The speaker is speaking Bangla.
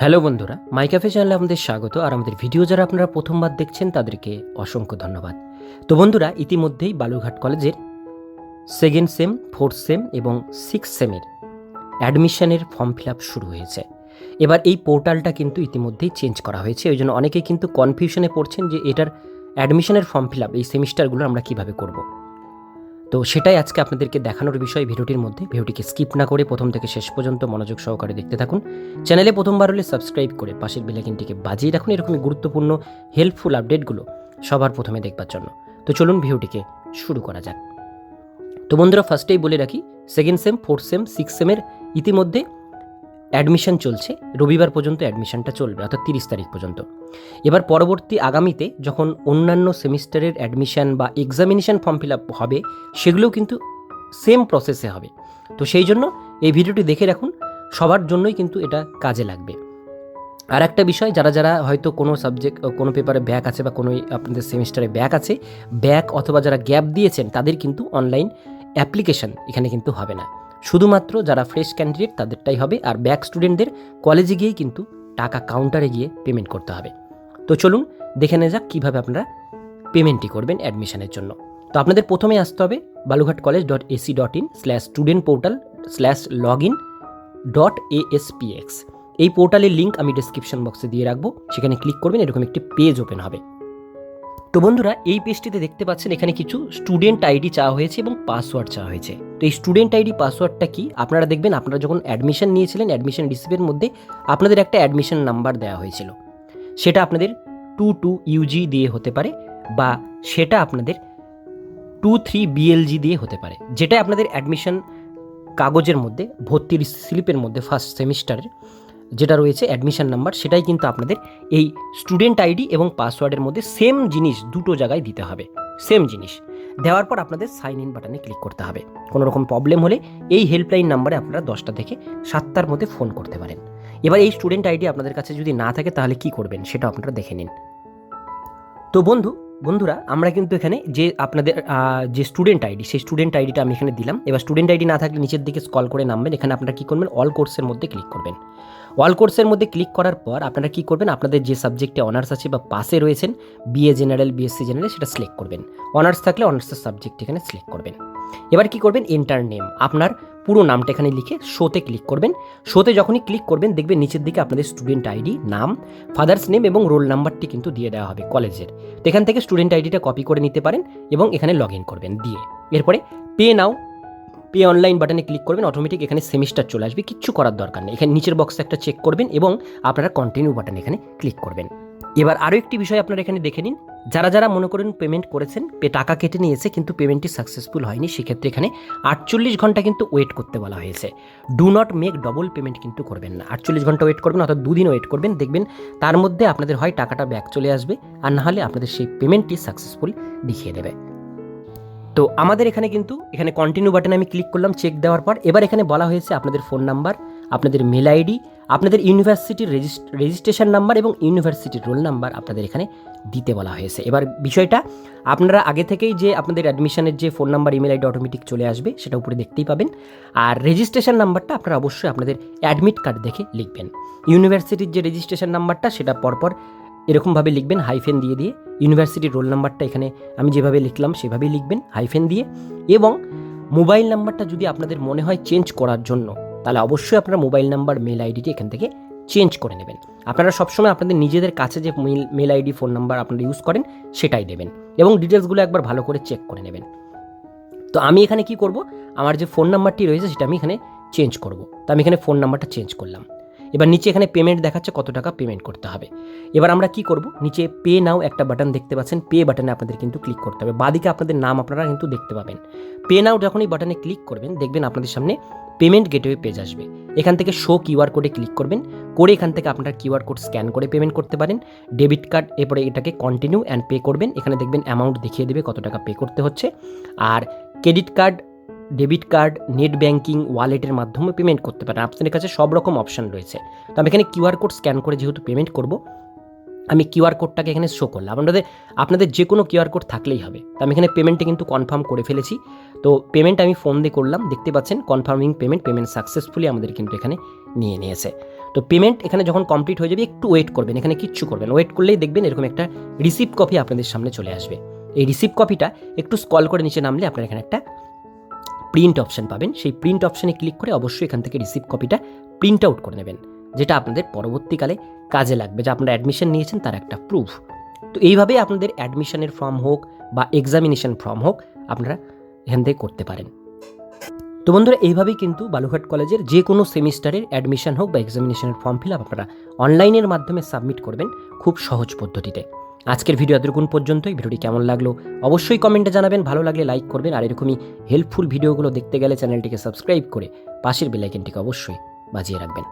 হ্যালো বন্ধুরা মাই চ্যানেলে আমাদের স্বাগত। আর আমাদের ভিডিও যারা আপনারা প্রথমবার দেখছেন, তাদেরকে অসংখ্য ধন্যবাদ। তো বন্ধুরা, ইতিমধ্যেই বালুরঘাট কলেজের সেকেন্ড সেম ফোর্থ সেম এবং সিক্স সেমের অ্যাডমিশনের ফর্ম ফিল আপ শুরু হয়েছে। এবার এই পোর্টালটা কিন্তু ইতিমধ্যেই চেঞ্জ করা হয়েছে। ওই জন্য অনেকেই কিন্তু কনফিউশনে পড়ছেন যে এটার অ্যাডমিশনের ফর্ম ফিল আপ এই সেমিস্টারগুলো আমরা কীভাবে করব। তো সেটাই আজকে আপনাদেরকে দেখানোর বিষয় ভিডিওটির মধ্যে। ভিডিওটিকে স্কিপ না করে প্রথম থেকে শেষ পর্যন্ত মনোযোগ সহকারে দেখতে থাকুন। চ্যানেলে প্রথমবার হলে সাবস্ক্রাইব করে পাশের বেলাইকিনটিকে বাজিয়ে রাখুন। এরকমই গুরুত্বপূর্ণ হেল্পফুল আপডেটগুলো সবার প্রথমে দেখবার জন্য। তো চলুন ভিডিওটিকে শুরু করা যাক। তো বন্ধুরা ফার্স্টেই বলে রাখি second sem fourth sem six সেমের ইতিমধ্যে অ্যাডমিশন চলছে, রবিবার পর্যন্ত অ্যাডমিশনটা চলবে, অর্থাৎ তিরিশ তারিখ পর্যন্ত। এবার পরবর্তী আগামীতে যখন অন্যান্য সেমিস্টারের অ্যাডমিশন বা এক্সামিনেশন ফর্ম ফিল আপ হবে, সেগুলোও কিন্তু সেম প্রসেসে হবে। তো সেই জন্য এই ভিডিওটি দেখে রাখুন, সবার জন্যই কিন্তু এটা কাজে লাগবে। আর একটা বিষয়, যারা যারা হয়তো কোনো সাবজেক্ট কোনো পেপারে ব্যাক আছে বা কোনো আপনাদের সেমিস্টারে ব্যাক আছে ব্যাক অথবা যারা গ্যাপ দিয়েছেন, তাদের কিন্তু অনলাইন অ্যাপ্লিকেশন এখানে কিন্তু হবে না। শুধুমাত্র যারা ফ্রেশ ক্যান্ডিডেট তাদেরটাই হবে আর ব্যাক স্টুডেন্টদের কলেজে গিয়েই কিন্তু টাকা কাউন্টারে গিয়ে পেমেন্ট করতে হবে। তো চলুন দেখে নেওয়া যাক কীভাবে আপনারা পেমেন্টটি করবেন অ্যাডমিশনের জন্য। তো আপনাদের প্রথমে আসতে হবে Balughat college dot AC dot in slash student portal slash log in dot ASPX এই পোর্টালের লিঙ্ক আমি ডিসক্রিপশন বক্সে দিয়ে রাখব। সেখানে ক্লিক করবেন, এরকম একটি পেজ ওপেন হবে। তো বন্ধুরা, এই পেজটিতে দেখতে পাচ্ছেন এখানে কিছু স্টুডেন্ট আইডি চাওয়া হয়েছে এবং পাসওয়ার্ড চাওয়া হয়েছে। তো এই স্টুডেন্ট আইডি পাসওয়ার্ডটা কি? আপনারা দেখবেন, আপনারা যখন অ্যাডমিশন নিয়েছিলেন অ্যাডমিশন রিসিভের মধ্যে আপনাদের একটা অ্যাডমিশন নাম্বার দেওয়া হয়েছিল। সেটা আপনাদের টু টু ইউজি দিয়ে হতে পারে বা সেটা আপনাদের টু থ্রি বিএলজি দিয়ে হতে পারে। যেটা আপনাদের অ্যাডমিশন কাগজের মধ্যে, ভর্তির স্লিপের মধ্যে ফার্স্ট সেমিস্টারের যেটা রয়েছে অ্যাডমিশন নাম্বার সেটাই কিন্তু আপনাদের এই স্টুডেন্ট আইডি এবং পাসওয়ার্ডের মধ্যে সেম জিনিস দুটো জায়গায় দিতে হবে। সেম জিনিস। দেওয়ার পর আপনাদের সাইন ইন বাটনে ক্লিক করতে হবে। কোনো রকম প্রবলেম হলে এই হেল্পলাইন নাম্বারে আপনারা দশটা থেকে সাতটার মধ্যে ফোন করতে পারেন। এবার এই স্টুডেন্ট আইডি আপনাদের কাছে যদি না থাকে, তাহলে কি করবেন? সেটা আপনারা দেখে নিন। তো বন্ধু বন্ধুরা, আমরা কিন্তু এখানে যে আপনাদের যে স্টুডেন্ট আইডি সেই স্টুডেন্ট আইডিটা আমি এখানে দিলাম। এবার স্টুডেন্ট আইডি না থাকলে নিচের দিকে স্কল করে নামবেন। এখানে আপনারা কী করবেন? অল কোর্সের মধ্যে ক্লিক করবেন। অল কোর্সের মধ্যে ক্লিক করার পর আপনারা কী করবেন? আপনাদের যে সাবজেক্টে অনার্স আছে বা পাশে রয়েছেন বিএ জেনারেল বিএসসি জেনারেল সেটা সিলেক্ট করবেন। অনার্স থাকলে অনার্সের সাবজেক্ট এখানে সিলেক্ট করবেন। এবার কি করবেন? এন্টার নেম আপনার পুরো নামটা এখানে লিখে শোতে ক্লিক করবেন। শোতে যখনই ক্লিক করবেন, দেখবেন নিচের দিকে আপনাদের স্টুডেন্ট আইডি নাম ফাদার্স নেম এবং রোল নাম্বারটি কিন্তু দিয়ে দেওয়া হবে কলেজের তো এখান থেকে স্টুডেন্ট আইডিটা কপি করে নিতে পারেন এবং এখানে লগ ইন করবেন দিয়ে। এরপরে পে নাও পে অনলাইন বাটনে ক্লিক করবেন অটোমেটিক এখানে সেমিস্টার চলে আসবে, কিচ্ছু করার দরকার নেই। এখানে নিচের বক্সে একটা চেক করবেন এবং আপনারা কন্টিনিউ বাটন এখানে ক্লিক করবেন। এবার আরও একটি বিষয় আপনারা এখানে দেখে নিন। যারা যারা মনে করেন পেমেন্ট করেছেন, পে টাকা কেটে নিয়েছে কিন্তু পেমেন্টটি সাকসেসফুল হয়নি, সেক্ষেত্রে এখানে আটচল্লিশ ঘণ্টা কিন্তু ওয়েট করতে বলা হয়েছে। Do not make double payment কিন্তু করবেন না। আটচল্লিশ ঘণ্টা ওয়েট করবেন, অর্থাৎ দুদিন ওয়েট করবেন। দেখবেন তার মধ্যে আপনাদের হয় টাকাটা ব্যাক চলে আসবে, আর না হলে আপনাদের সেই পেমেন্টটি সাকসেসফুল দেখিয়ে দেবে। তো আমাদের এখানে কিন্তু, এখানে কন্টিনিউ বাটনে আমি ক্লিক করলাম চেক দেওয়ার পর। এবার এখানে বলা হয়েছে আপনাদের ফোন নাম্বার আপনাদের মেল আইডি, আপনাদের ইউনিভার্সিটির রেজিস্ট্রেশন নাম্বার এবং ইউনিভার্সিটির রোল নাম্বার আপনাদের এখানে দিতে বলা হয়েছে। এবার বিষয়টা, আপনারা আগে থেকেই যে আপনাদের অ্যাডমিশনের যে phone number email ID automatic চলে আসবে, সেটা উপরে দেখতেই পাবেন। আর রেজিস্ট্রেশন নাম্বারটা আপনারা অবশ্যই আপনাদের অ্যাডমিট কার্ড দেখে লিখবেন। ইউনিভার্সিটির যে রেজিস্ট্রেশন নাম্বারটা সেটা পরপর এরকমভাবে লিখবেন হাইফেন দিয়ে দিয়ে। ইউনিভার্সিটির রোল নাম্বারটা এখানে আমি যেভাবে লিখলাম, সেভাবেই লিখবেন হাইফেন দিয়ে। এবং মোবাইল নাম্বারটা যদি আপনাদের মনে হয় চেঞ্জ করার জন্য তাহলে অবশ্যই আপনারা মোবাইল নাম্বার মেল আইডিটি এখান থেকে চেঞ্জ করে নেবেন। আপনারা সবসময় আপনাদের নিজেদের কাছে যে mail mail ID, phone number আপনারা ইউজ করেন, সেটাই দেবেন এবং ডিটেলসগুলো একবার ভালো করে চেক করে নেবেন। তো আমি এখানে কি করব? আমার যে ফোন নাম্বারটি রয়েছে সেটা আমি এখানে চেঞ্জ করব। তো আমি এখানে ফোন নাম্বারটা চেঞ্জ করলাম। এবার নিচে এখানে পেমেন্ট দেখাচ্ছে কত টাকা পেমেন্ট করতে হবে। এবার আমরা কি করব? নিচে পে নাও একটা বাটন দেখতে পাচ্ছেন। পে বাটনে আপনাদের কিন্তু ক্লিক করতে হবে। বাদিকে আপনাদের নাম আপনারা কিন্তু দেখতে পাবেন। পে নাও যখন এই বাটনে ক্লিক করবেন, দেখবেন আপনাদের সামনে পেমেন্ট গেটওয়ে পেজ আসবে। এখান থেকে শো কিউআর কোডে ক্লিক করবেন। করে এখান থেকে আপনারা কিউআর কোড স্ক্যান করে পেমেন্ট করতে পারেন। ডেবিট কার্ড এরপরে এটাকে কন্টিনিউ অ্যান্ড পে করবেন। এখানে দেখবেন অ্যামাউন্ট দেখিয়ে দেবে কত টাকা পে করতে হচ্ছে। আর credit card debit card, net banking ওয়ালেটের মাধ্যমে পেমেন্ট করতে পারেন। আপনাদের কাছে সব রকম অপশান রয়েছে। তো আমি এখানে কিউআর কোড স্ক্যান করে যেহেতু পেমেন্ট করব, আমি কিউআর কোডটাকে এখানে শো করলাম। আপনাদের আপনাদের যে কোনো কিউআর কোড থাকলেই হবে। তো আমি এখানে পেমেন্টে কিন্তু কনফার্ম করে ফেলেছি। তো পেমেন্ট আমি ফোন দিয়ে করলাম, দেখতে পাচ্ছেন কনফার্মিং পেমেন্ট পেমেন্ট সাকসেসফুলি আমাদের কিন্তু এখানে নিয়ে নিয়েছে। তো পেমেন্ট এখানে যখন কমপ্লিট হয়ে যাবে, একটু ওয়েট করবেন, এখানে কিচ্ছু করবেন ওয়েট করলেই দেখবেন এরকম একটা রিসিপ্ট কপি আপনাদের সামনে চলে আসবে। এই রিসিপ্ট কপিটা একটু স্কল করে নিচে নামলে আপনার এখানে একটা প্রিন্ট অপশন পাবেন। সেই প্রিন্ট অপশনে ক্লিক করে অবশ্যই এখান থেকে রিসিপ্ট কপিটা প্রিন্ট আউট করে নেবেন, যেটা আপনাদের পরবর্তীকালে কাজে লাগবে। যে আপনারা অ্যাডমিশন নিয়েছেন, তার একটা প্রুফ তো এইভাবেই আপনাদের অ্যাডমিশনের ফর্ম হোক বা এক্সামিনেশন ফর্ম হোক, আপনারা এখান থেকে করতে পারেন। তো বন্ধুরা, এইভাবেই কিন্তু বালুঘাট কলেজের যে কোনো সেমিস্টারের অ্যাডমিশন হোক বা এক্সামিনেশনের ফর্ম ফিল আপ আপনারা অনলাইনের মাধ্যমে সাবমিট করবেন খুব সহজ পদ্ধতিতে। আজকের ভিডিও এতটুকুন পর্যন্তই। ভিডিওটি কেমন লাগল অবশ্যই কমেন্টে জানাবেন। ভালো লাগলে লাইক করবেন। আর এরকমই হেল্পফুল ভিডিওগুলো দেখতে গেলে চ্যানেলটিকে সাবস্ক্রাইব করে পাশের বেলাইকেনটিকে অবশ্যই বাজিয়ে রাখবেন।